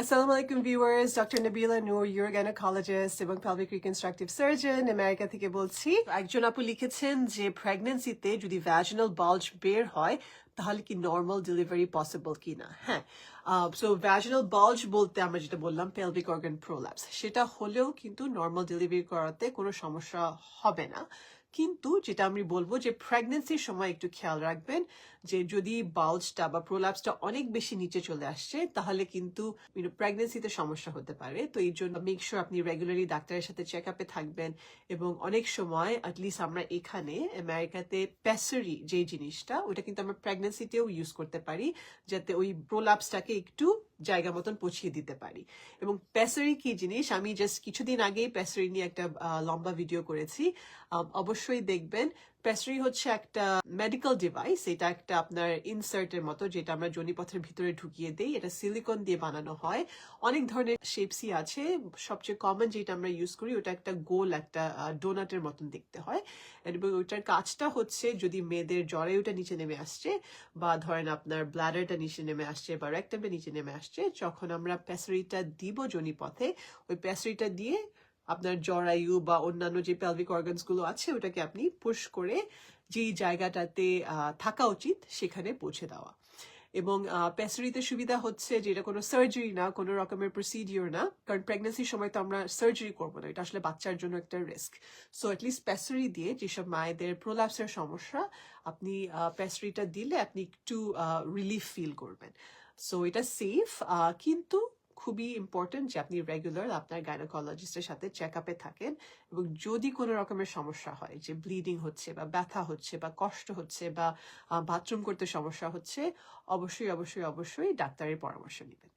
আসসালামু আলাইকুম viewers doctor Nabila Noor your gynaecologist এবং pelvic reconstructive সার্জন আমেরিকা থেকে বলছি, একজন আপু লিখেছেন যে প্রেগন্যান্সিতে যদি ভ্যাজিনাল বাল্জ বের হয়, তাহলে কি নর্মাল ডেলিভারি পসিবল কিনা? হ্যাঁ সো ভ্যাজিনাল বাল্জ বলতে আমরা যেটা বললাম পেলভিক অর্গান প্রোল্যাপস সেটা হলেও কিন্তু নর্মাল ডেলিভারি করাতে কোনো সমস্যা হবে না। কিন্তু যেটা আমি বলব যে প্রেগনেন্সির সময় একটু খেয়াল রাখবেন যে যদি বাউলসটা বা প্রোলাপসটা অনেক বেশি নিচে চলে আসছে, তাহলে কিন্তু প্রেগনেন্সিতে সমস্যা হতে পারে। তো এই জন্য মেক শিওর আপনি রেগুলারলি ডাক্তারের সাথে চেক আপে থাকবেন এবং অনেক সময় অ্যাটলিস্ট আমরা এখানে আমেরিকাতে প্যাসারি যে জিনিসটা, ওটা কিন্তু আমরা প্রেগনেন্সিতেও ইউজ করতে পারি, যাতে ওই প্রোলাপসটাকে একটু জায়গা মতন পৌঁছিয়ে দিতে পারি। এবং প্যাসারি কি জিনিস? আমি জাস্ট কিছুদিন আগেই প্যাসারি নিয়ে একটা লম্বা ভিডিও করেছি। অবশ্যই দেখবেন। প্যাসারি হচ্ছে একটা মেডিকেল ডিভাইস এটা একটা আপনার ইনসার্টের মতো যেটা আমরা জনিপথের ভিতরে ঢুকিয়ে দেই। এটা সিলিকন দিয়ে বানানো হয়। অনেক ধরনের শেপসই আছে। সবচেয়ে কমন যেটা আমরা ইউজ করি, ওটা একটা গোল, একটা ডোনাটের মতন দেখতে হয়। এবং ওইটার কাজটা হচ্ছে যদি মেয়েদের জ্বরে ওটা নিচে নেমে আসছে বা ধরেন আপনার ব্লাডারটা নিচে নেমে আসছে বা রেক্টামটা নিচে নেমে আসছে, যখন আমরা প্যাসারিটা দিব জনিপথে, ওই প্যাসারিটা দিয়ে আপনার জরায়ু বা অন্যান্য যে পেলভিক অর্গানসগুলো আছে, ওটাকে আপনি পুশ করে যেই জায়গাটাতে থাকা উচিত, সেখানে পৌঁছে দেওয়া। এবং প্যাসারিতে সুবিধা হচ্ছে যে এটা কোনো সার্জারি না, কোনো রকমের প্রসিডিওর না, কারণ প্রেগনেন্সির সময় তো আমরা সার্জারি করব না, এটা আসলে বাচ্চার জন্য একটা রিস্ক সো অ্যাটলিস্ট প্যাসারি দিয়ে যেসব মায়েদের প্রোলাপসের সমস্যা, আপনি প্যাসারিটা দিলে আপনি একটু রিলিফ ফিল করবেন। সো এটা সেফ কিন্তু খুবই ইম্পর্টেন্ট যে আপনি রেগুলার আপনার গাইনোকোলজিস্টের সাথে চেক আপে থাকেন এবং যদি কোনো রকমের সমস্যা হয়, যে ব্লিডিং হচ্ছে বা ব্যথা হচ্ছে বা কষ্ট হচ্ছে বা বাথরুম করতে সমস্যা হচ্ছে, অবশ্যই অবশ্যই অবশ্যই ডাক্তারের পরামর্শ নেবেন।